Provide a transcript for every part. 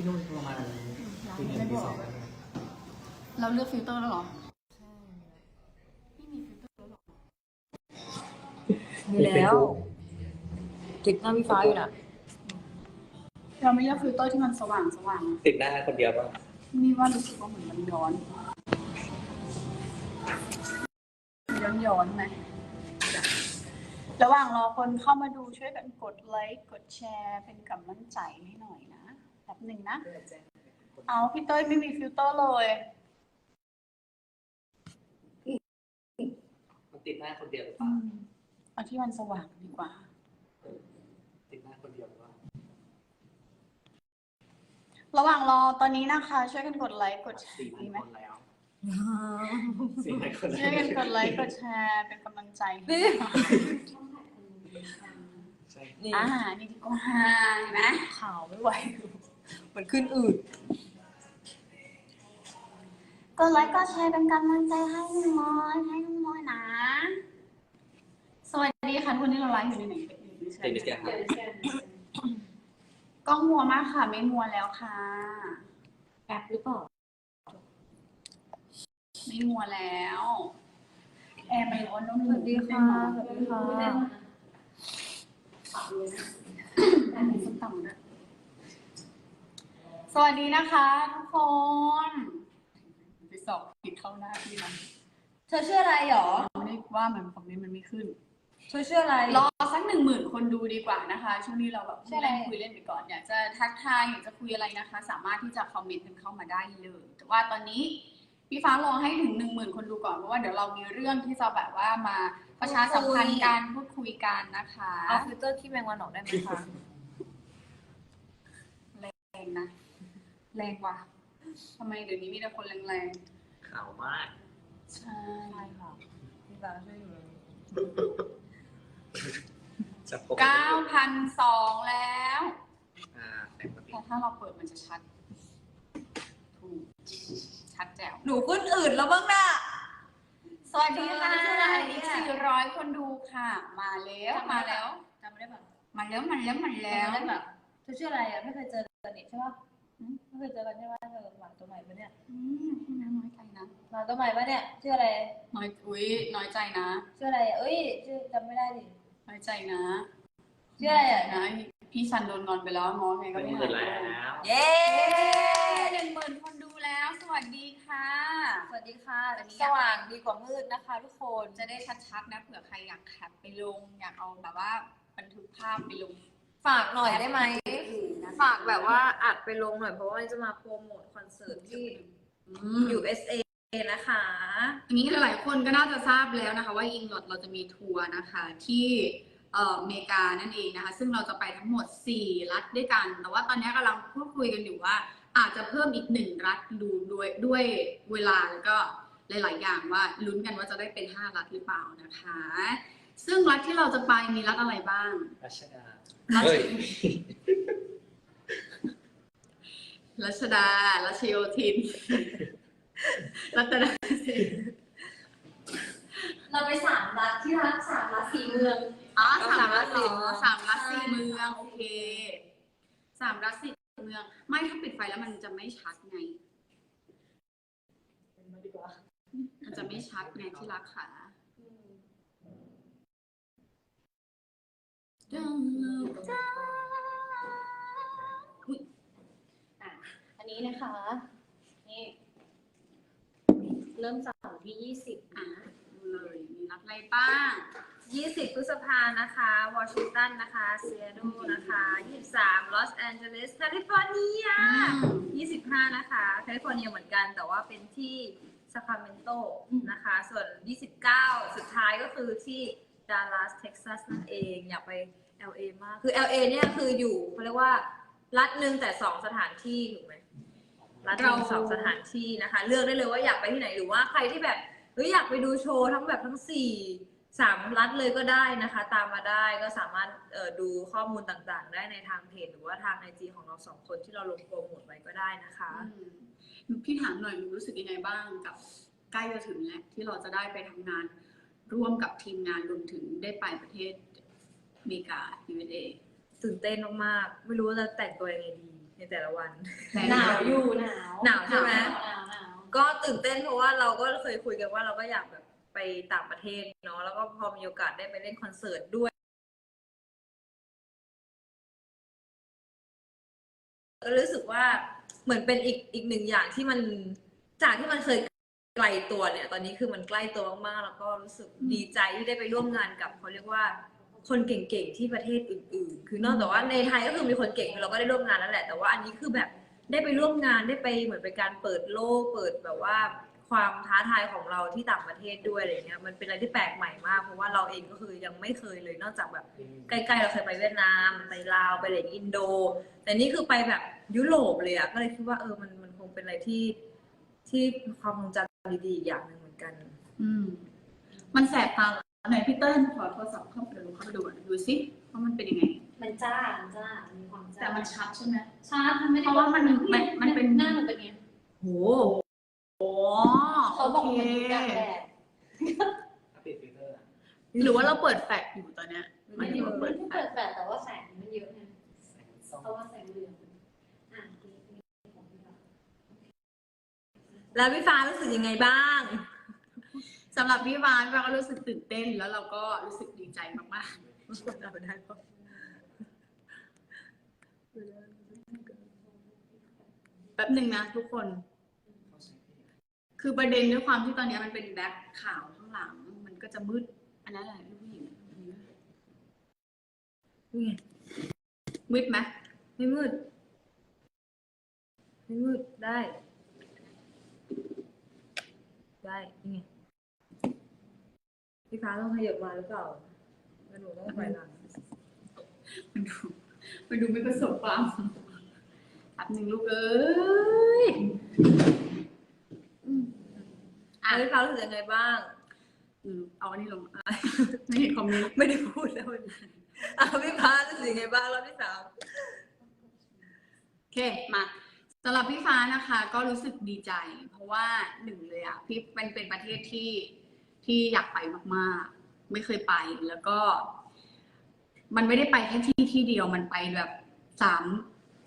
ที่นู่นประมาณปีหนึ่งปีสองแล้วนะเราเลือกฟิลเตอร์แล้วเหรอไม่มีฟิลเตอร์แล้วเหรอมีแล้วติดหน้าพี่ฟ้าอยู่นะเราไม่เลือกฟิลเตอร์ที่มันสว่างสว่างติดหน้าคนเดียวป่ะนี่ว่ารู้สึกว่าเหมือนมันย้อนย้อนย้อนๆไหมระหว่างรอคนเข้ามาดูช่วยกันกดไลค์กดแชร์เป็นกำลังใจให้หน่อยนะ แป๊บหนึ่งนะ เอาพี่เต้ยไม่มีฟิลเตอร์เลยมันติดหน้าคนเดียวหรือเปอืล่ามเอาที่มันสว่างดีกว่า ติดหน้าคนเดียวหรือเปล่าระหว่างรอตอนนี้นะคะ ช่วยกันกดไลค์กดแชสี่ร์พันดีไหมคนแล้วสี่พันคนช่วยกันกดไลค์กดแชร์เป็นกำลังใจให้นี่ใช่ นี่อ่านี่ดีกว่าเห็นไหมข่าวไม่ไหว มันขึ้นอืดกดไลค์กดแชร์เป็นกำลังใจให้น้องมอยให้น้องมอยนะ สวัสดีค่ะทุกคนที่เราไลฟ์อยู่ในไหนติดมิสแกนครับกล้องมัวมากค่ะ ไม่มัวแล้วค่ะแอปหรือเปล่า ไม่มัวแล้ว แอร์มันร้อนน้องสวัสดีค่ะสวัสดีค่ะส้มตำด้วยส วัสดีนะคะทุกคนไปสอบผิดเข้าหน้าพี่นะเธอชื่ออะไรหรอไม่ได้ว่ามันคอมเมนต์มันไม่ขึ้น เธอชื่ออะไร รอสักหนึ่งหมื่นคนดูดีกว่านะคะ ช่วงนี้เราแบบใช่อะไรเล่นคุยเล่นไปก่อน อยากจะทักทายอยากจะคุยอะไรนะคะ สามารถที่จะคอมเมนต์กันเข้ามาได้เลย แต่ว่าตอนนี้พี่ฟ้ารอให้ถึงหนึ่งหมื่นคนดูก่อนเพราะว่าเดี๋ยวเรามีเรื่องที่จะแบบว่ามาประชาสัมพันธ์การพูดคุยกันนะคะเอาฟิลเตอร์ที่แมงวันออกได้ไหมคะแรงนะ แรงว่ะทำไมเดี๋ยวนี้มีแต่คนแรงข่าวมากๆ ใช่ ใช่ค่ะพี่ฟ้าช่วยอยู่เลยจะปกติเก้าพันสองแล้ว อ่าแต่ปกติแต่ถ้าเราเปิดมันจะชัด ถูก ชัดแจ๋ว หนูขึ้นอืดแล้วบ้างน่ะ สวัสดีค่ะเออชื่ออะไรเนี่อียกสี่ร้อยคนดูค่ะ มาแล้วมาแล้ว จำไม่ได้แบบมาแล้วมาแล้วมาแล้ว จำไม่ได้แบบเธอชื่ออะไรอะ ไม่เคยเจอกันนี่ใช่ปะหืม ไม่เคยเจอกันใช่ปะเธอหมาตัวใหม่ปะเนี่ยอืมพี่น้ำน้อยใจนะหมาตัวใหม่ปะเนี่ยชื่ออะไรน้อยอุ้ยน้อยใจนะชื่ออะไรอะเอ้ยชื่อจำไม่ได้ดิน้อยใจนะชื่ออะไรอะนะพี่ซันโดนงอนไปแล้วงอนไงก็เป็นไม่หมื่นหายแล้วเย้หนึ่งหมื่นคนดูแล้ว สวัสดีค่ะ สวัสดีค่ะอันนี้สว่างดีกว่ามืดนะคะ ทุกคนจะได้ชัดๆนะเผื่อใครอยากแคปไปลง อยากเอาแบบว่าบันทึกภาพไปลง ฝากหน่อยได้ไหมอื่นนะคะฝากแบบว่าอัดไปลงหน่อยเพราะว่าจะมาโปรโมทคอนเสิร์ตที่อืม USA นะคะ อันนี้หลายๆคนก็น่าจะทราบแล้วนะคะ ว่าอิงลอดเราจะมีทัวร์นะคะที่เอ่ออเมริกานั่นเองนะคะ ซึ่งเราจะไปทั้งหมด 4 รัฐด้วยกัน แต่ว่าตอนนี้กำลังพูดคุยกันอยู่ว่า อาจจะเพิ่มอีกหนึ่งรัฐดูด้วยด้วยเวลาแล้วก็หลาย ๆ อย่างว่าลุ้นกันว่าจะได้เป็น 5 รัฐหรือเปล่านะคะ ซึ่งรัฐที่เราจะไปมีรัฐอะไรบ้าง รัชดารัชเฮ้ยรัชดา รัชโยธิน รัตนสินเราไปสามรัฐที่รัฐสามรัฐสี่เมือง อ๋อเอาสามรัฐสามรัฐสี่เหรอสามรัฐสี่เมือง โอเค สามรัฐสี่เมือง ไม่ถ้าปิดไฟแล้วมันจะไม่ชัดไงมาดีกว่ามันจะไม่ชัดไงที่รักขา อุ๊ยอันนี้นะคะ นี่ เริ่มจากวันที่ยี่สิบอะดูเลยมีรัฐอะไรบ้าง 20 พฤษภานะคะ วอชิงตันนะคะ เซียโดนะคะ 23 ลอสแอนเจลิส แคลิฟอร์เนียอืม25 นะคะ แคลิฟอร์เนียเหมือนกัน แต่ว่าเป็นที่ซาคราเมนโตนะคะ ส่วน 29 สุดท้ายก็คือที่ ดัลลัสเท็กซัสนั่นเองอยากไป LA มาก คือ LA เนี่ยคืออยู่เขาเรียกว่า รัฐหนึ่งแต่สองสถานที่ถูกไหมรัฐหนึ่งสองสถานที่นะคะ เลือกได้เลยว่าอยากไปที่ไหนหรือว่าใครที่แบบเฮ้ยอยากไปดูโชว์ทั้งแบบทั้งสี่สามรัฐเลยก็ได้นะคะ ตามมาได้ก็สามารถดูข้อมูลต่างๆ ได้ในทางเพจหรือว่าทางไอจีของเราสองคนที่เราลงโปรโมทไว้ก็ได้นะคะพี่ถามหน่อยรู้สึกยังไงบ้างกับใกล้จะถึงแล้วที่เราจะได้ไปทำงาน ร่วมกับทีมงานรวมถึงได้ไปประเทศอเมริกา USA ตื่นเต้นมากๆ ไม่รู้ว่าจะแต่งตัวยังไงดีในแต่ละวัน หนาวอยู่หนาวหนาวใช่ไหมหนาวหนาวก็ตื่นเต้นเพราะว่าเราก็เคยคุยกันว่าเราก็อยากแบบไปต่างประเทศเนาะแล้วก็พอมีโอกาสได้ไปเล่นคอนเสิร์ตด้วย ก็รู้สึกว่าเหมือนเป็นอีกอีกหนึ่งอย่างที่มันจากที่มันเคย ไกลตัวเนี่ย ตอนนี้คือมันใกล้ตัวมากๆแล้วก็รู้สึกดีใจที่ได้ไปร่วมงานกับเขาเรียกว่าคนเก่งๆที่ประเทศอื่น ๆ คือนอกจากว่าในไทยก็คือมีคนเก่งเราก็ได้ร่วมงานนั่นแหละแต่ว่าอันนี้คือแบบได้ไปร่วมงานได้ไปเหมือนเป็นการเปิดโลก เปิดแบบว่าความท้าทายของเราที่ต่างประเทศด้วยอะไรเงี้ยมันเป็นอะไรที่แปลกใหม่มากเพราะว่าเราเองก็คือยังไม่เคยเลย นอกจากแบบใกล้ๆเราเคยไปเวียดนามไปลาวไปอะไรอย่างอินโด แต่นี่คือไปแบบยุโรปเลยอะก็เลยคิดว่าเออมันมันคงเป็นอะไรที่ที่ความทรงจำ ดีๆอีกอย่างหนึ่งเหมือนกัน อืม มันแสบตาเหรอไหนพี่เติ้ลขอโทรศัพท์เข้าไปดูเข้าไปดูก่อนดูสิว่ามันเป็นยังไง มันจ้ามันจ้ามีความจ้าแต่มันชัดใช่ไหมชาร์จมันไม่ได้เพราะว่ามันมันมันเป็นหน้ามันเป็นไงโหโอ้เขาบอกโอมันเคดูกลางแดดถ้าปิดฟิลเตอร์อะหรือว่าเราเปิดแฟลชอยู่ตอนเนี้ยหไม่มายถึงว่าเปิเปิดดแฟลชเปิดแปดแต่ว่าแสงมันเยอะไงแสงส้มเพราะว่าแสงเหลืองอะนี่นี่ของพี่ฟ้า แล้วพี่ฟ้ารู้สึกยังไงบ้างสำหรับพี่วาพี่วาก็รู้สึกตื่นเต้นแล้วเราก็รู้สึกดีใจมากๆแป๊บหนึ่งนะทุกคน คือประเด็นด้วยความที่ตอนนี้มันเป็นแบ็คขาวข้างหลัง มันก็จะมืด อันนั้นแหละผู้หญิงนี่ไงมืดไหมไม่มืด ไม่มืดได้ ได้นี่ไงพี่ฟ้าต้องขยับมาหรือเปล่าแล้วหนูต้องไปหลังมันดูมันดูไม่ประสบความแป๊บหนึ่งลูกเอ้ยอืมอะแล้วพี่ฟ้ารู้สึกยังไงบ้างอืมเอาอันนี้ลงอะไม่เห็นคอมเมนต์ไม่ได้พูดแล้ววันนี้อะพี่ฟ้ารู้สึกยังไงบ้างรอบที่สามโอเคมาสำหรับพี่ฟ้านะคะ ก็รู้สึกดีใจ เพราะว่าหนึ่งเลยอะพี่มันเป็นประเทศที่ที่อยากไปมากๆ ไม่เคยไปแล้วก็ มันไม่ได้ไปแค่ที่ที่เดียวมันไปแบบสาม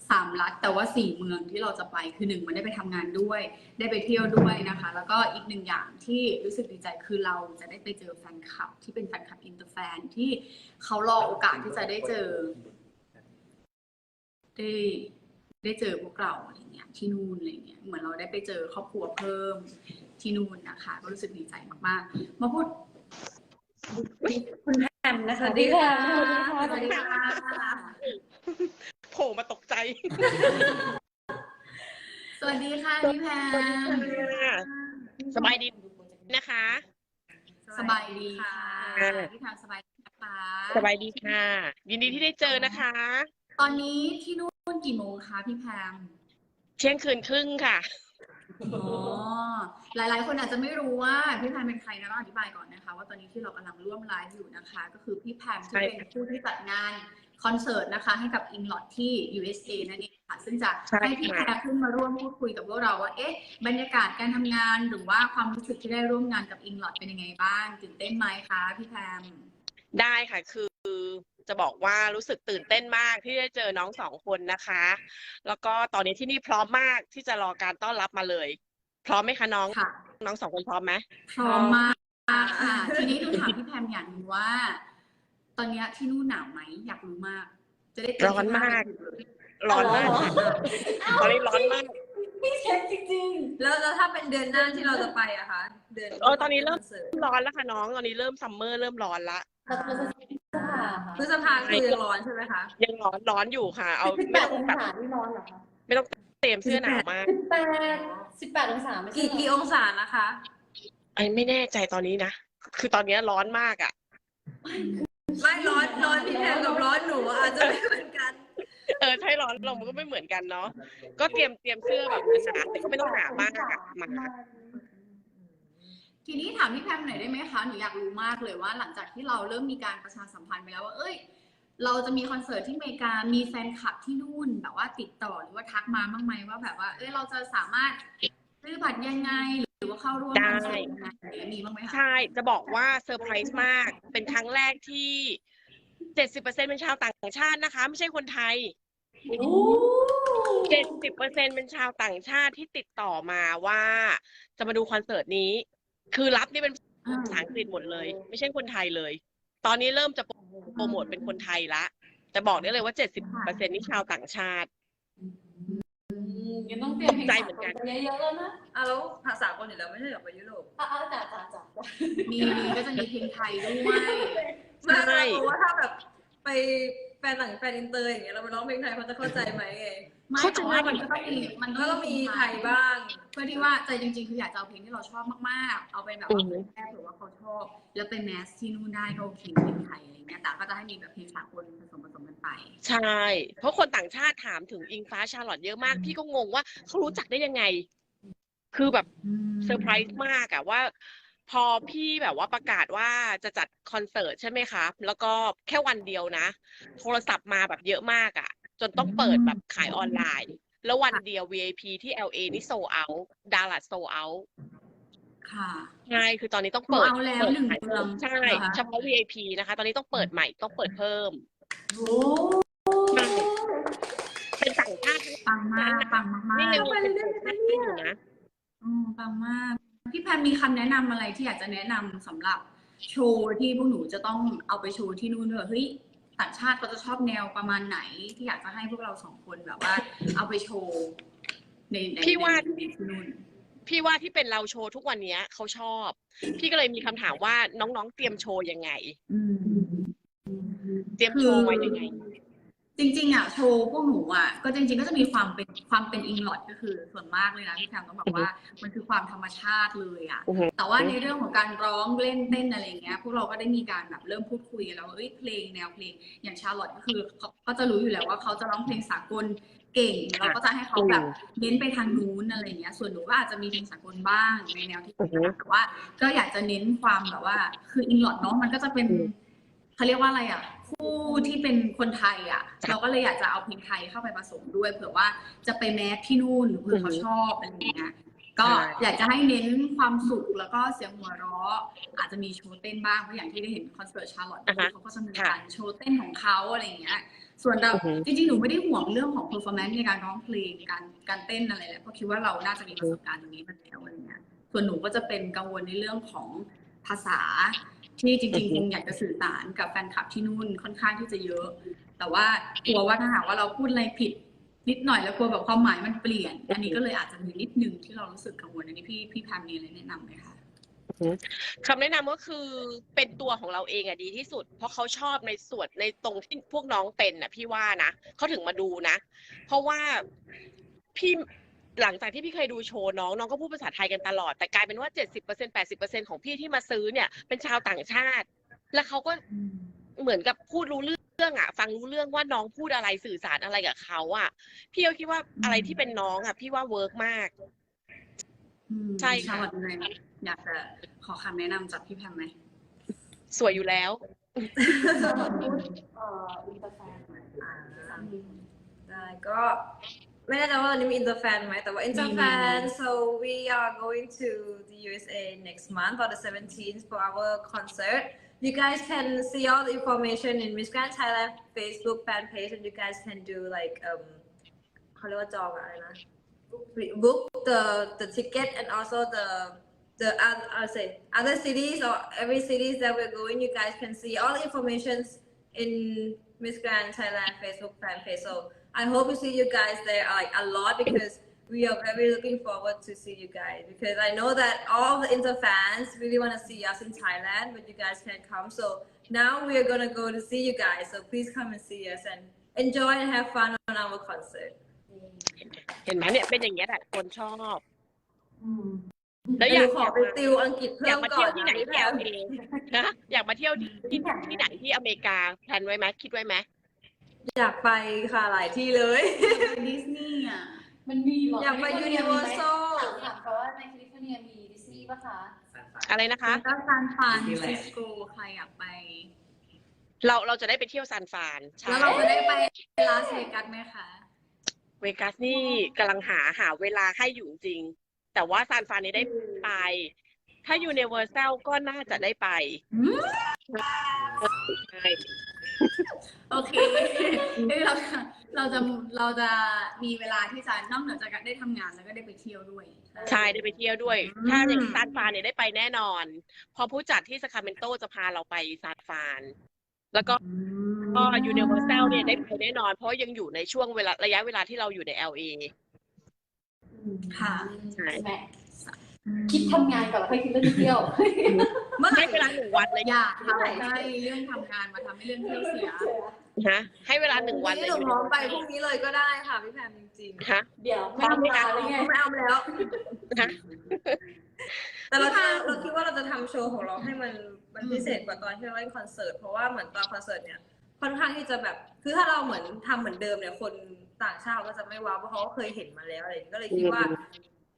สามรัฐแต่ว่าสี่เมืองที่เราจะไปคือหนึ่งมันได้ไปทำงานด้วย ได้ไปเที่ยวด้วยนะคะ แล้วก็อีกหนึ่งอย่างที่รู้สึกดีใจคือเราจะได้ไปเจอแฟนคลับ ที่เป็นแฟนคลับอินเตอร์แฟนที่เขารอโอกาสที่จะได้เจอได้ ได้เจอพวกเราอะไรเงี้ยที่นู่นอะไรเงี้ยเหมือนเราได้ไปเจอครอบครัวเพิ่มที่นู่นนะคะก็รู้สึกดีใจมากๆ มาพูดคุณแพมนะคะสวัสดีค่ะสวัสดีค่ะโผล่มาตกใจ สวัสดีค่ะพี่แพมสบายดีนะคะ สบายดีค่ะพี่แพมสบายดีนะคะสบายดีค่ะ ยินดีที่ได้เจอนะคะ ตอนนี้ที่นู่น กี่โมงคะพี่แพมเที่ยงคืนครึ่งค่ะ อ๋อ หลาย ๆ คนอาจจะไม่รู้ว่าพี่แพมเป็นใครนะต้องอธิบายก่อนนะคะ ว่าตอนนี้ที่เรากำลังร่วมไลฟ์อยู่นะคะ ก็คือพี่แพมที่เป็นผู้ที่จัดงานคอนเสิร์ตนะคะให้กับอิงลอดที่ USA นั่นเองค่ะ ซึ่งจะใช่ให้พี่แพค่ะมขึ้นมาร่วมพูดคุยกับพวกเราว่า เอ๊ะ บรรยากาศการทำงานหรือว่าความรู้สึกที่ได้ร่วมงานกับอิงลอดเป็นยังไงบ้างตื่นเต้นไหมคะพี่แพมได้ค่ะคือ จะบอกว่ารู้สึกตื่นเต้นมากที่ได้เจอน้องสองคนนะคะ แล้วก็ตอนนี้ที่นี่พร้อมมากที่จะรอการต้อนรับมาเลย พร้อมไหมคะน้อง ค่ะ น้องสองคนพร้อมไหม พร้อมมากค่ะ ทีนี้ดูถามพี่แพมอย่างหนึงว่า ตอนเนี้ยที่นู่นหนาวไหมอยากรู้มาก จะได้เตยร้อนมากที่ภพไปถูเลยร้อนมากตอนนี้ร้อนมาก พี่เช็คจริงแล้วแล้วถ้าเป็นเดือนหน้าที่เราจะไปอะคะ เดือนเออตอนนี้เริ่มคสิร์ตร้อนแล้วค่ะน้อง ตอนนี้เริ่มซัมเมอร์เริ่มร้อนละ ๆ เราจะเป็นสภาค่ะพฤษภาคือยังร้อนใช่ไหมคะ ยังร้อนร้อนอยู่ค่ะ เอาสิบแปไม่ดต้อองงแบบศาที่ร้อนเหรอคะไม่ต้องเตรียมเสื้อหนาวมากสิบแปดสิบแปดองศาไม่ใช่กี่เหรอกี่องศานะคะ ไอ้ไม่แน่ใจตอนนี้นะ คือตอนนี้ร้อนมากอะ ไม่ร้อนร้อนพี่แพมกับร้อนหนูอาจจะไม่เหมือนกัน เออใช่ร้อนลงมันก็ไม่เหมือนกันเนาะ ก็เตรียมเตรียมเสื้อแบบหนาๆแต่ก็ไม่ต้องหนามากอะมา ทีนี้ถามพี่แพมหน่อยได้ไหมคะหนูอยากรู้มากเลยว่า หลังจากที่เราเริ่มมีการประชาสัมพันธ์ไปแล้วว่า เอ้ย เราจะมีคอนเสิร์ตที่อเมริกา มีแฟนคลับที่นู่นแบบว่าติดต่อหรือว่าทักมาบ้างไหมว่าแบบว่า เอ้ยเราจะสามารถซื้อบัตรยังไงหรือว่าเข้าร่วมคอนเสิร์ตยังไงอะไรอย่างเงี้ยมีบ้างไหมคะใช่ จะบอกว่าเซอร์ไพรส์มาก เป็นครั้งแรกที่เจ็ดสิบเปอร์เซ็นเป็นชาวต่างชาตินะคะ ไม่ใช่คนไทยโอ้เจ็ดสิบเปอร์เซ็นเป็นชาวต่างชาติที่ติดต่อมาว่า จะมาดูคอนเสิร์ตนี้ คือรับนี่เป็นภาษาอังกฤษหมดเลย ไม่ใช่คนไทยเลย ตอนนี้เริ่มจะโปรโมทเป็นคนไทยละ แต่บอกได้เลยว่าเจ็ดสิบเปอร์เซ็นนี่ชาวต่างชาติอืมยังต้องเตรียมเพลงใจสาเหมือนกกัลนกันเยอะๆแล้วนะอะแล้วภาษาคนอยู่แล้วไม่ใช่เหรอไปยุโรปอะอะจ้าจ้าจ้ามีมีก็จะมีเพลงไทยด้วยไม่ใช่ไม่รู้ว่าถ้าแบบไป แฟนหนังแฟนอินเตอร์อย่างเงี้ยเราไปร้องเพลงไทยเขาจะเข้าใจไหมไงไม่เข้าใจแต่ว่ามันก็ต้องมีมันก็ต้องมีไทยบ้าง เพื่อที่ว่าใจจริงๆ คืออยากจะเอาเพลงที่เราชอบมากๆ เอาไปแบบว่าเผยแพร่เผื่อว่าเขาชอบ แล้วไปแมสที่นู่นได้ก็โอเคเพลงไทยอะไรเงี้ยแต่ก็จะให้มีแบบเพลงสากลผสมผสมกันไป ใช่ เพราะคนต่างชาติถามถึงอิงฟ้าชาร์ลอตเยอะมาก พี่ก็งงว่าเขารู้จักได้ยังไง คือแบบเซอร์ไพรส์มากอะว่า พอพี่แบบว่าประกาศว่าจะจัดคอนเสิร์ตใช่ไหมคะแล้วก็แค่วันเดียวนะ โทรศัพท์มาแบบเยอะมากอะจนต้องเปิดแบบขายออนไลน์ แล้ววันเดียว VIP ที่ LA นี่โซเอาดาลัดโซเอาค่ะใช่คือตอนนี้ต้องเปิดเอาแล้วปิดหนึ่งขายเมืองใช่เหรอคะเฉพาะ VIP นะคะ ตอนนี้ต้องเปิดใหม่ต้องเปิดเพิ่มโอ้ใช่เป็นต่างชาติปังมากปังมากนี่ๆยังเป็นต่างชาติอยู่นะอืมปังมาก พี่แพมมีคำแนะนำอะไรที่อยากจะแนะนำสำหรับโชว์ที่พวกหนูจะต้องเอาไปโชว์ที่นู่นด้วยเฮ้ยต่างชาติเขาจะชอบแนวประมาณไหน ที่อยากจะให้พวกเราสองคนแบบว่า เอาไปโชว์ในในพี่ว่า ในที่นู่น พี่ว่าที่เป็นเราโชว์ทุกวันเนี้ยเขาชอบ พี่ก็เลยมีคำถามว่าน้องๆเตรียมโชว์ยังไง อืม เตรียมโชว์ไว้ยังไง จริงๆอะโชว์พวกหนูอะก็จริงๆก็จะมีความเป็นความเป็นอิงลอดก็คือส่วนมากเลยนะพี่แพมต้องบอกว่ามันคือความธรรมชาติเลยอะอือฮึ แต่ว่าในเรื่องของการร้องเล่นเต้นอะไรเงี้ยพวกเราก็ได้มีการแบบเริ่มพูดคุยกันแล้วว่าเอ้ยเพลงแนวเพลงอย่างชาร์ลอตก็คือเขาก็จะรู้อยู่แล้วว่าเขาจะร้องเพลงสากลเก่งเราก็จะให้เขาแบบเน้นไปทางนู้นอะไรเงี้ย ส่วนหนูก็อาจจะมีเพลงสากลบ้างในแนวที่ถนัดแต่ว่าก็อยากจะเน้นความแบบว่า คืออิงลอดเนาะมันก็จะเป็นอืม เขาเรียกว่าอะไรอะ คู่ที่เป็นคนไทยอะจ้ะเราก็เลยอยากจะเอาเพลงไทยเข้าไปผสมด้วยเผื่อว่าจะไปแมสที่นู่นเผื่อเขาอือฮึชอบอะไรอย่างเงี้ยก็ใช่อยากจะให้เน้นความสุขแล้วก็เสียงหัวเราะ อาจจะมีโชว์เต้นบ้างเพราะอย่างที่ได้เห็นคอนเสิร์ตชาร์ลอตอ่าฮะเขาก็จะมีการโชว์เต้นของเขาอะไรอย่างเงี้ย ส่วนเราอือฮึจริงๆหนูไม่ได้ห่วงเรื่องของ performance ในการร้องเพลงการการเต้นอะไรแหละเพราะคิดว่าเราน่าจะมีประสบการณ์ตรงนี้มาแล้วอะไรเงี้ยส่วนหนูก็จะเป็นกังวลในเรื่องของภาษา ที่จริงๆคงอยากจะสื่อสารกับแฟนคลับที่นู่นค่อนข้างที่จะเยอะ แต่ว่ากลัวว่าถ้าหากว่าเราพูดอะไรผิดนิดหน่อยแล้วกลัวแบบความหมายมันเปลี่ยน อันนี้ก็เลยอาจจะมีนิดนึงที่เรารู้สึกกังวลอันนี้พี่พี่แพมมีอะไรแนะนำไหมคะคำแนะนำก็คือเป็นตัวของเราเองอะดีที่สุด เพราะเขาชอบในส่วนในตรงที่พวกน้องเป็นอะพี่ว่านะเขาถึงมาดูนะ เพราะว่าพี่ หลังจากที่พี่เคยดูโชว์น้องน้องก็พูดภาษาไทยกันตลอด แต่กลายเป็นว่าเจ็ดสิบเปอร์เซ็นแปดสิบเปอร์เซ็นของพี่ที่มาซื้อเนี่ยเป็นชาวต่างชาติ แล้วเขาก็เหมือนกับพูดรู้เรื่องอะฟังรู้เรื่องว่าน้องพูดอะไรสื่อสารอะไรกับเขาอะพี่ก็คิดว่าอะไรที่เป็นน้องอะพี่ว่าเวิร์กมากอืมใช่ค่ะชาลอตยังไงอยากจะขอคำแนะนำจากพี่แพมไหมสวยอยู่แล้วเอ่ออินเตอร์แฟนอ่าได้ก็ ไม่แน่ใจว่าวันนี้มีอินเตอร์แฟนไหมแต่ว่าอินเตอร์แฟน so we are going to the USA next month on the 17th for our concert you guys can see all the information in Miss Grand Thailand Facebook fan page and you guys can do like um เขาเรียกว่าจองอะไรนะ book the the ticket and also the the other I'll say other cities or every cities that we're going you guys can see all the information in Miss Grand Thailand Facebook fan page. So I hope to see you guys there like a lot because we are very looking forward to see you guys because I know that all the Inter fans really want to see us in Thailand, but you guys can't come. So now we are gonna go to see you guys. So please come and see us and enjoy and have fun on our concert. เห็นไหมเนี่ยเป็นอย่างเงี้ยแหละคนชอบ อืม แล้วอยาก ขอไปติวอังกฤษ อ เพิ่ ยาก ม มา ก่ เที่ อ ยวน ที่ไหน นะพี่ ที่ แพ เอ ม เอนะอยากมาเที่ยวที่ที่ที่ไหนที่อเมริกาแพลนไว้ไหมคิดไว้ไหม อยากไปค่ะหลายที่เลย ดิสนีย์อะ มันมีเหรออยากไปแคลิฟอร์เนียมีไหม Universal ถามถามเขาว่าในแคลิฟอร์เนียมีดิสนีย์ปะคะสานฝันอะไรนะคะแล้วก็ซานฟรานซิสโกใครอยากไป เราเราจะได้ไปเที่ยวซานฟรานใช่แล้วเราจะได้ไปลาสเวกัสไหมคะเวกัสนี่กำลังหาหาเวลาให้อยู่จริง แต่ว่าซานฟรานนี่ได้ไป ถ้ายูนิเวอร์แซลก็น่าจะได้ไปอืมใช่ โอเคเอ้ยเราเราจะเราจะมีเวลาที่จะนอกเหนือจากการได้ทำงานแล้วก็ได้ไปเที่ยวด้วย ใช่ได้ไปเที่ยวด้วย อืม ถ้าอย่างซานฟรานเนี่ยได้ไปแน่นอน พอผู้จัดที่สคาเมนโตจะพาเราไปซานฟราน แล้วก็ก็ยูนิเวอร์แซลเนี่ยได้ไปแน่นอน เพราะยังอยู่ในช่วงเวลาระยะเวลาที่เราอยู่ใน LA ค่ะ ใช่แหม คิดทำงานก่อนแล้วค่อยคิดเรื่องเที่ยว เมื่อไหร่ให้เวลาหนึ่งวันเลยอย่าทำให้เรื่องทำงานมาทำให้เรื่องเที่ยวเสียฮะให้เวลาหนึ่งวันเลยหนูพร้อมไปพรุ่งนี้เลยก็ได้ค่ะพี่แพมจริงฮะ เดี๋ยวไม่ทำงานเลยไงๆไม่เอาแล้ว ฮะ แต่เราจะเราคิดว่าเราจะทำโชว์ของเราให้มันมันพิเศษกว่าตอนที่เราเล่นคอนเสิร์ตเพราะว่าเหมือนตอนคอนเสิร์ตเนี่ยค่อนข้างที่จะแบบคือถ้าเราเหมือนทำเหมือนเดิมเนี่ยคนต่างชาติก็จะไม่ว้าวเพราะเขาก็เคยเห็นมาแล้วอะไรอย่างเงี้ยก็เลยคิดว่า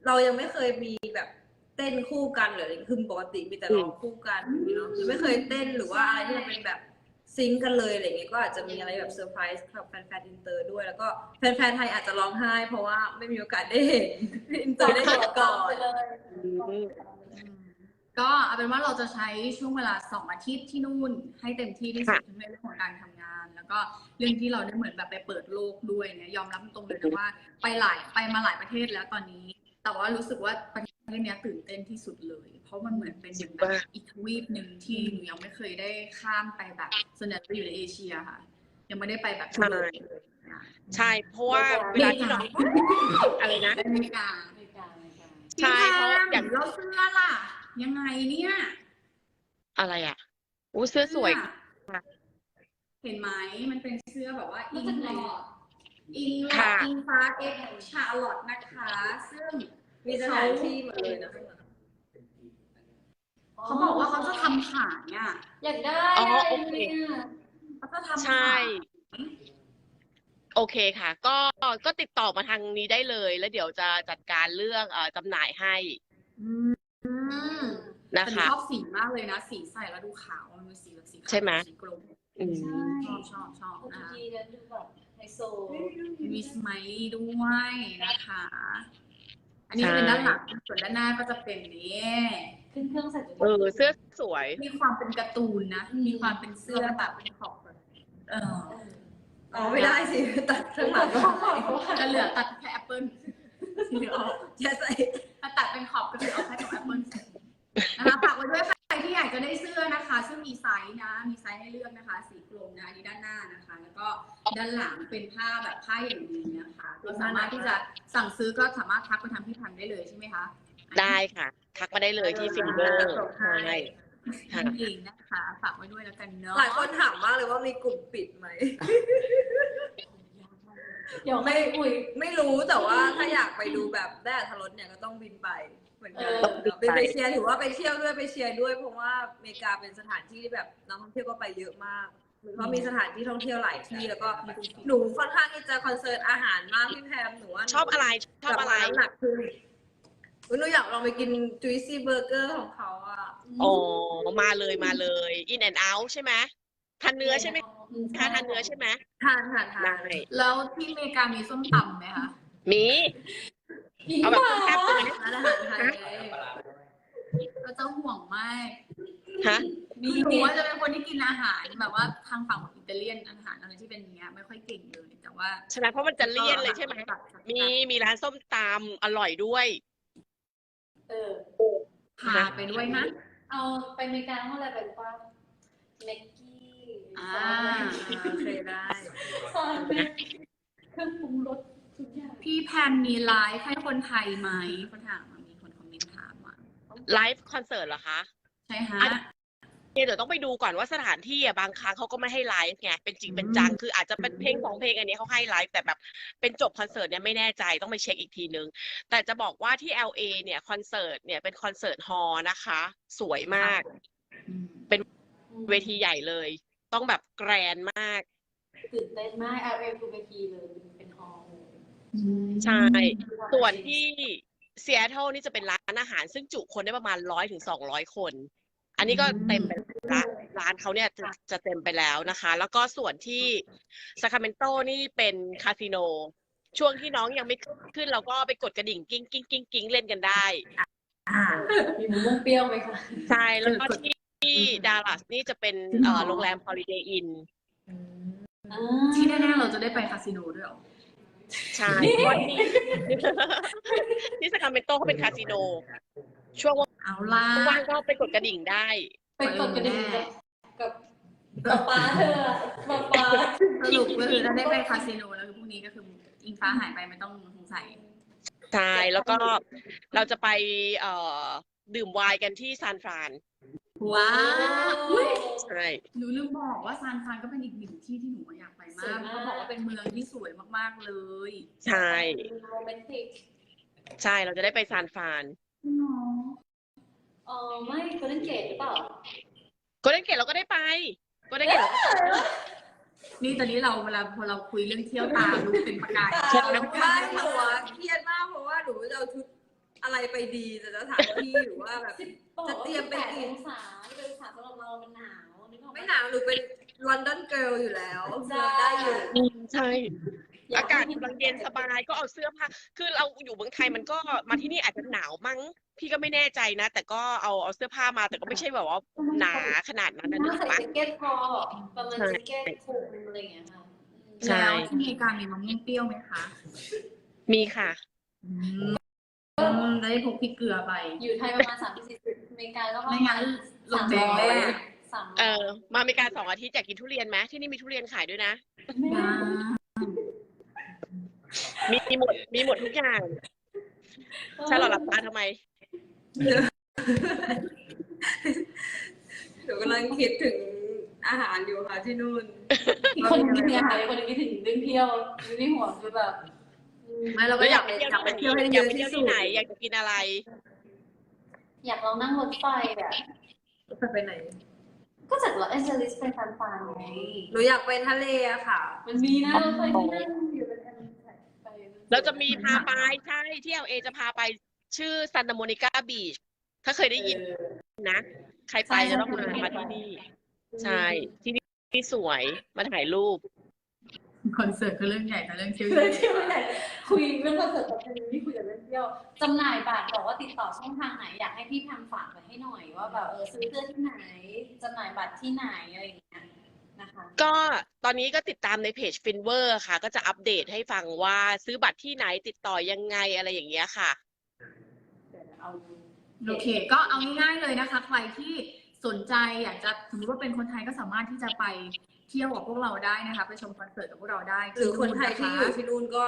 เรายังไม่เคยมีแบบเต้นคู่กันหรืออะไรคือปกติมีแต่ร้องคู่กันเนาะยังไม่เคยเต้นหรือว่าอะไรที่มันเป็นแบบซิงค์กันเลยอะไรเงี้ยก็อาจจะมีอะไรแบบเซอร์ไพรส์กับแฟนๆอินเตอร์ด้วย แล้วก็แฟนๆไทยอาจจะร้องไห้ เพราะว่าไม่มีโอกาสได้เห็นอินเตอร์ได้เห็นก่อนไปเลยอืมก็เอาเป็นว่าเราจะใช้ช่วงเวลาสองอาทิตย์ที่นู่น ให้เต็มที่ที่สุดทั้งในเรื่องของการทำงาน แล้วก็เรื่องที่เราได้เหมือนแบบไปเปิดโลกด้วยเนี่ยยอมรับตรงเลยนะว่าไปหลายไปมาหลายประเทศแล้วตอนนี้ แต่ว่ารู้สึกว่าประเทศเนี้ยตื่นเต้นที่สุดเลย เพราะมันเหมือนเป็นเหมือนแบบอีกทวีปหนึ่งที่หนูยังไม่เคยได้ข้ามไปแบบส่วนใหญ่จะอยู่ในเอเชียค่ะ ยังไม่ได้ไปแบบยุโรปเลยใช่เพราะว่าเวลาที่เราอะไรนะอเมริกาอเมริกาอเมริกาใช่เพราะออย่าย่างงเราเสื้อล่ะ ยังไงเนี่ย อะไรอะอู้เสื้อสวยค่ะเห็นไหมมันเป็นเสื้อแบบว่าอิรู้งจักหไหนลอด อิงหลอค่ะดอิงฟ้าเอ็กชาร์ลอตนะคะ ซึ่งมีสถานที่หมดเลยนะข้างหลังเขาบอกว่าเขาจะทำขายอะอยากได้อ๋ออะโอเคเนี่ยเขาจะทำใช่ ขายโอเคค่ะ ก็ก็ติดต่อมาทางนี้ได้เลย แล้วเดี๋ยวจะจัดการเรื่องเอ่อจำหน่ายให้อืมนะแต่หนูคะ ชอบสีมากเลยนะ สีใส่แล้วดูขาวมันเป็นสีแบบสีขาวใช่ไหม สีกลมอืม ชอบชอบชอบโอ้นะคะทีแล้วดูแบบไฮ โซมีสไมลี่ด้วยนะคะ อันนี้จะเป็นด้านหลังส่วนด้านหน้าก็จะเป็นนี่ขึ้นเครื่องใส่ตัวเออเสื้อสวย มีความเป็นการ์ตูนนะ มีความเป็นเสื้อแบบเป็นขอบแบบเอออ๋อไม่ได้สิ ตัดข้างหลังก็จะเหลือตัดแค่แอปเปิ้ลที่เหลือออกจะใส่ถ้าตัดเป็นขอบก็คือเอาแค่ตรงแอปเปิ้ลนะคะฝากไว้ด้วยใครที่ อยากจะได้เสื้อนะคะ ซึ่งมีไซส์นะ มีไซส์ให้เลือกนะคะ สีกลมนะอันนี้ด้านหน้านะคะ แล้วก็ด้านหลังเป็นผ้าแบบผ้าอย่างดีนะคะก็สามารถที่จะสั่งซื้อก็สามารถทักไปทางพี่พันธุ์ได้เลยใช่ไหมคะได้ค่ะ ทักมาได้เลยที่ฟิงเกอร์ใช่ค่ะนั่นเองนะคะฝากไว้ด้วยแล้วกันเนาะหลายคนถามมากเลยว่ามีกลุ่มปิดไหมเดี๋ยวไม่คุยไม่รู้แต่ว่าถ้าอยากไปดูแบบได้อัธรสเนี่ยก็ต้องบินไป เหมือนกันเออบินไปเชียร์ถือว่าไปเที่ยวด้วยไปเชียร์ด้วย เพราะว่าอเมริกาเป็นสถานที่ที่แบบนักท่องเที่ยวก็ไปเยอะมากเพราะมีสถานที่ท่องเที่ยวหลายที่แล้วก็หนูค่อนข้างที่จะคอนเซิร์นอาหารมากพี่แพมหนูว่าหนูชอบอะไรชอบอะไรกลัมาน้ำหนักขึ้นอุ๊ยหนูอยากลองไปกินจุยซี่เบอร์เกอร์ของเขาอะอ๋อมาเลยมาเลย in and out ใช่ไหมทานเนื้อใช่ไหมคะทานเนื้อใช่ไหมทานทานทาได้นแล้วที่อเมริกามีส้มตำไหมคะมี เอาแบบแซ่บๆเลยร้านอาหารไทยปลาร้าด้วยเราจะห่วงมากฮะ มีหนูว่าจะเป็นคนที่กินอาหารแบบว่าทางฝั่งของอิตาเลียนอาหารอะไรที่เป็นอย่างเงี้ยไม่ค่อยเก่งเลยแต่ว่าใช่ไหมเพราะมันจะเลี่ยนเลยใช่ไหมมีมีร้านส้มตำอร่อยด้วย เออพาไปด้วยนะ เอาไปอเมริกาต้องอะไรไปรู้ป่ะเมกกี้อ่าโอเคได้ซอนเป็นเครื่องปรุงรสทุกอย่าง พี่แพนมีไลฟ์ให้คนไทยไหมเขาถามมามีคนคอมเมนต์ถามมาไลฟ์คอนเสิร์ตเหรอคะใช่ฮะเนี่ยเดี๋ยวต้องไปดูก่อนว่าสถานที่อะบางครั้งเขาก็ไม่ให้ไลฟ์ไงเป็นจริงเป็นจังคืออาจจะเป็นเพลงสองเพลงอันนี้เขาให้ไลฟ์แต่แบบเป็นจบคอนเสิร์ตเนี่ยไม่แน่ใจต้องไปเช็คอีกทีนึง แต่จะบอกว่าที่ LA เนี่ยคอนเสิร์ตเนี่ยเป็นคอนเสิร์ตฮอลล์นะคะ สวยมากอืมเวทีใหญ่เลย ต้องแบบแกรนมากตื่นเต้นมาก LA คือเวทีเลย ใช่ ส่วนที่ซีแอตเทิลนี่จะเป็นร้านอาหาร ซึ่งจุคนได้ประมาณร้อยถึงสองร้อยคน อันนี้ก็เต็มไปละร้านเขาเนี่ยจะจะเต็มไปแล้วนะคะ แล้วก็ส่วนที่ซาคราเมนโตนี่เป็นคาสิโน ช่วงที่น้องยังไม่ขึ้นเราก็ไปกดกระดิ่งกิ้งกิ้งกิ้งกิ้งเล่นกันได้มีมะม่วงเปรี้ยวไหมคะใช่แล้วก็ที่ที่ดัลลัสนี่จะเป็นเอ่อโรงแรม Holiday Inn อ่าที่แน่ๆเราจะได้ไปคาสิโนด้วยเหรอ ใช่เพราะว่าที่ที่สคาเมนโตเขาเป็นคาสิโน ช่วงเอาล่ะว่างๆก็ไปกดกระดิ่งได้ ไปกดกระดิ่งกับกับกับป้าเธออะป้าป้าสรุปก็คือถ้าได้ไปคาสิโนแล้วคือพรุ่งนี้ก็คืออิงฟ้าหายไปไม่ต้องสงสัยใช่แล้วก็เราจะไปเอ่อดื่มไวน์กันที่ซานฟราน ว้าวอุ๊ยใช่หนูลืมบอกว่าซานฟรานก็เป็นอีกหนึ่งที่ที่หนูอยากไปมาก เขาบอกว่าเป็นเมืองที่สวยมากๆเลยใช่โรแมนติกใช่เราจะได้ไปซานฟรานเออไม่โกลเด้นเกตหรือเปล่าโกลเด้นเกตเราก็ได้ไปโกลเด้นเกตเราก็ นี่ตอนนี้เราเวลาพอเราคุยเรื่องเที่ยวตาดูเป็นประกายใช่ไม่หนูอะเครียดมากเพราะว่าหนูจะเอาชุดอะไรไปดีแต่สถานที่หรือว่าแบบ จะเตรียมไปแปดกี่องศาที่เป็นองศาสำหรับเรา มันหนาวนึกออกไหมไม่หนาวหนูเป็นลอนดอนเกิร์ลอยู่แล้วได้ได้อยู่อืมใช่ อากาศกำลังเย็นสบายก็เอาเสื้อผ้า คือเราอยู่เมืองไทยมันก็มาที่นี่อาจจะหนาวมั้ง พี่ก็ไม่แน่ใจนะ แต่ก็เอาเอาเสื้อผ้ามาแต่ก็ไม่ใช่แบบว่าหนาขนาดนั้นนะนึน่ากใส่ปะ แจ็คเก็ตพอประมาณใช่ แจ็คเก็ตคลุมอะไรอย่างเงี้ยค่ะใช่ แล้วที่อเมริกามีมะม่วงเปรี้ยวไหมคะมีค่ะ อืมได้พกพริกเกลือไป อยู่ไทยประมาณสามสี่สิบอ เมริกาก็ประไม่มางั้ณนลงแดงแน่สามเออมาอเมริกาสองอาทิตย์อยากกินทุเรียนไหมที่นี่มีทุเรียนขายด้วยนะอ่ามีมีหมดมีหมดทุกอย่างใช่เราหลับตาทำไม หนูกำลังคิดถึงอาหารอยู่ค่ะที่นู่นอีกคนนึงคิดถึงอาหารอีกคนนึงคิดถึงเรื่องเที่ยวอยู่ในหัวคือแบบอืมไม่เราก็แล้วอยากกอายไปไปเที่ยวอยากไปที่เที่ยวไหนให้อยาเยกอะไปเที่ที่ยวสุที่ดไหน อยากจะกินอะไร อยากลองนั่งรถไฟแบบจะไปไหน ก็จากลอสแอนเจลิสไปซานฟรานไงหนูอยากไปทะเลอะค่ะ มันมีนะรถไฟที่นั่งอยู่เป็นอันไปเราจะมีพาไปใช่ที่ LA จะพาไปชื่อซันตาโมนิกาบีชถ้าเคยได้ยินนะ ใครไปจะต้องมามาที่นี่ ใช่ ที่นี่ที่สวยมาถ่ายรูปคอนเสิร์ตก็เรื่องใหญ่แต่เรื่องเที่ยวเรื่องเที่ยวใหญ่คุยเรื่องคอนเสิร์ตกับเป็นนี่คุยแต่เรื่องเที่ยวจำหน่ายบัตรบอกว่าติดต่อช่องทางไหน อยากให้พี่แพมฝากไว้ให้หน่อยว่าแบบเออซื้อเสื้อที่ไหนจำหน่ายบัตรที่ไหนอะไรอย่างเงี้ยนะคะก็ตอนนี้ก็ติดตามในเพจฟินเวอร์ค่ะ ก็จะอัปเดตให้ฟังว่าซื้อบัตรที่ไหนติดต่อยังไงอะไรอย่างเงี้ยค่ะ เดี๋ยวเอาโอเค ก็เอาง่ายๆเลยนะคะ ใครที่สนใจอยากจะสมมติว่าเป็นคนไทยก็สามารถที่จะไปเที่ยวกับพวกเราได้นะคะ ไปชมคอนเสิร์ตกับพวกเราได้หรือคนไทยที่อยู่ะะที่นู่นก็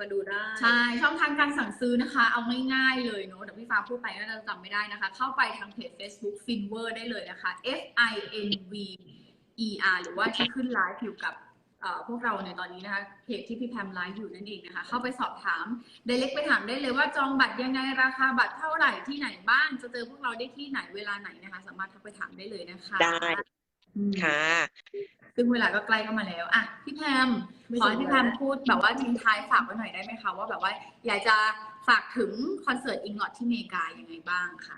มาดูได้ ใช่ ช่องทางการสั่งซื้อนะคะ เอาง่ายๆเลยเนอะเดี๋ยวพี่ฟ้าพูดไปก็จะจำไม่ได้นะคะ เข้าไปทางเพจ Facebook Finver ได้เลยนะคะ F I N V E R หรือว่าที่ขึ้นไลฟ์อยู่กับเอ่อพวกเราในตอนนี้นะคะเพจที่พี่แพมไลฟ์อยู่นั่นเองนะคะ เข้าไปสอบถามเดเล็กไปถามได้เลยว่าจองบัตรยังไงราคาบัตรเท่าไหร่ที่ไหนบ้างจะเจอพวกเราได้ที่ไหนเวลาไหนนะคะ สามารถทักไปถามได้เลยนะคะได้อืม ค่ะ ซึ่งเวลาก็ใกล้เข้ามาแล้วอะพี่แพมขอให้พี่แพมพูดแบบว่าทิ้งท้ายฝากไว้หน่อยได้ไหมคะว่าแบบว่าอยากจะฝากถึงคอนเสิร์ตอิงลอดที่อเมริกายังไงบ้างค่ะ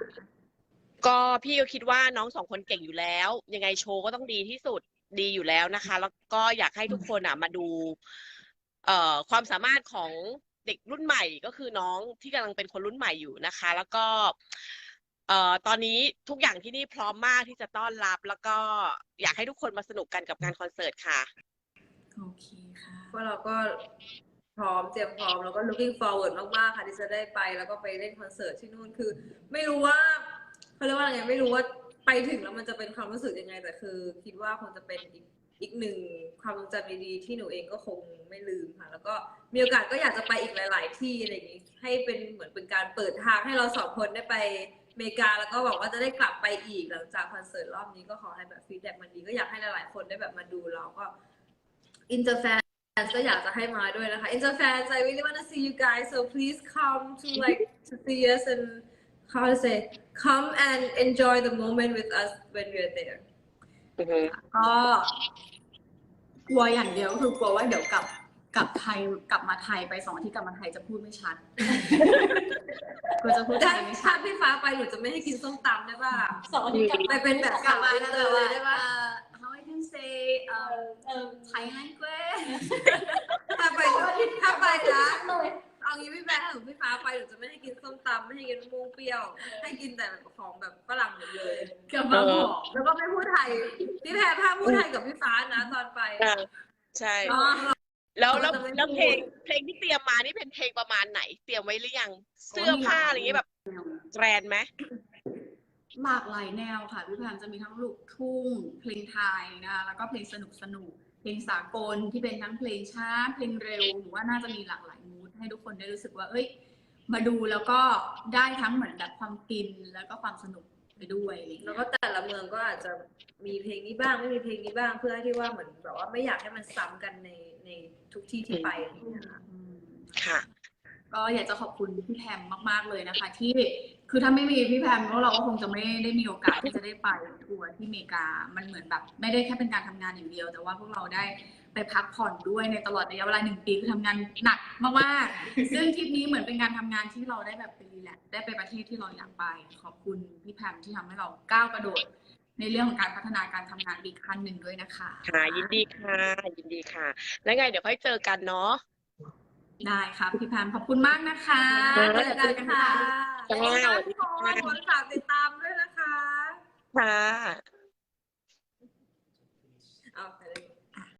ก็พี่ก็คิดว่าน้องสองคนเก่งอยู่แล้ว ยังไงโชว์ก็ต้องดีที่สุดดีอยู่แล้วนะคะ แล้วก็อยากให้ทุกคนอะมาดู เอ่อความสามารถของเด็กรุ่นใหม่ก็คือน้องที่กำลังเป็นคนรุ่นใหม่อยู่นะคะ แล้วก็ เอ่อตอนนี้ทุกอย่างที่นี่พร้อมมากที่จะต้อนรับ แล้วก็อยากให้ทุกคนมาสนุกกันกับงานคอนเสิร์ตค่ะ โอเคค่ะ พวกเราก็พร้อมเตรียมพร้อมแล้วก็ looking forward มากๆค่ะที่จะได้ไปแล้วก็ไปเล่นคอนเสิร์ตที่นู่นคือ ไม่รู้ว่าเขาเรียกว่าอะไรไม่รู้ว่าไปถึงแล้วมันจะเป็นความรู้สึกยังไง แต่คือ คิดว่าคงจะเป็นอีกอีกหนึ่งความทรงจำดีๆที่หนูเองก็คงไม่ลืมค่ะ แล้วก็มีโอกาสก็อยากจะไปอีกหลาย ๆ ที่อะไรอย่างนี้ให้เป็นเหมือนเป็นการเปิดทางให้เราสองคนได้ไป เมริกาแล้วก็หวังว่าจะได้กลับไปอีกหลังจากคอนเสิร์ตรอบนี้ก็ขอให้แบบฟีดแบ็กมันดีก็อยากให้หลายๆคนได้แบบมาดูเราก็อินเตอร์แฟนก็อยากจะให้มาด้วยนะคะอินเตอร์แฟน I really want to see you guys so please come to like to see us and how to say come and enjoy the moment with us when we're there อือฮึก็กลัวอย่างเดียวก็คือกลัวว่าเดี๋ยวกลับ กลับไทยกลับมาไทยไปสองอาที่กลับมาไทยจะพูดไม่ชัดกลัวจะพูดไทถ้ายไม่ชัถ้าดพี่ฟ้าไปหนูจะไม่ให้กินส้มตำได้ป่ะสองอาทิตย์กลับไปเป็นแบบกลับมาอินแล้วเตแบอบร์เลว่ายได้ป่ะ how I can say เอ uh, อเออ Thai language ถ้าไปถ้าไปร้านเลยเอางี้พี่แม่ถ้าหนูพี่ฟ้าไปหนูจะไม่ให้กินส้มตำไม่ให้กินมะม่วงเปรี้ยว ให้กินแต่แบบของแบบฝรั่งหมดเลย กลับมาบอกแล้วก็ไม่พูดไทยพี่แพรภาพพูดไทยกับพี่ฟ้านะตอนไปอะใช่ อ๋อ แล้วแล้วเราจะไม่แล้วพูดเพลงเพลงที่เตรียมมานี่เป็นเพลงประมาณไหน เตรียมไว้หรือยัง เสื้อผ้าอะไรอย่างเงี้ยแบบแบรนด์ไหมหลากหลายแนวค่ะพี่แพมจะมีทั้งลูกทุ่ง เพลงไทยนะคะแล้วก็เพลงสนุกสนุกๆเพลงสากลที่เป็นทั้งเพลงช้าเพลงเร็วหรือว่าน่าจะมีหลากหลายมูดให้ทุกคนได้รู้สึกว่า เอ้ย มาดูแล้วก็ได้ทั้งเหมือนแบบความฟินแล้วก็ความสนุกไปด้วยอะไรอย่างแล้เงี้วยก็แต่ละเมืองก็อาจจะมีเพลงนี้บ้างไม่มีเพลงนี้บ้างเพื่อที่ว่าเหมือนแบบว่าไม่อยากให้มันซ้ำกันใน ในทุกที่ที่ไปอะไรอย่างเงี้ยค่ะอืม ค่ะ ก็อยากจะขอบคุณพี่แพมมาก ๆ เลยนะคะ ที่คือถ้าไม่มีพี่แพมพวกเราก็คงจะไม่ได้มีโอกาสที่จะได้ไปทัวร์ที่อเมริกา มันเหมือนแบบ ไม่ได้แค่เป็นการทำงานอย่างเดียว แต่ว่าพวกเราได้ไปพักผ่อนด้วยในตลอดระยะเวลาหนึ่งปีคือทำงานหนักมากๆ ซึ่งทริปนี้เหมือนเป็นการทำงานที่เราได้แบบไปรีแลกซ์ได้ไปประเทศที่เราอยากไป ขอบคุณพี่แพมที่ทำให้เราก้าวกระโดด ในเรื่องของการพัฒนาการทำงานอีกขั้นหนึ่งด้วยนะคะค่ะ ยินดีค่ะ ยินดีค่ะ แล้วไงเดี๋ยวค่อยเจอกันเนาะ ได้ค่ะพี่แพมขอบคุณมากนะคะค่ะ เจอกันค่ะจ้าขอบคุณทุกคนคนฝากติดตามด้วยนะคะ ค่ะ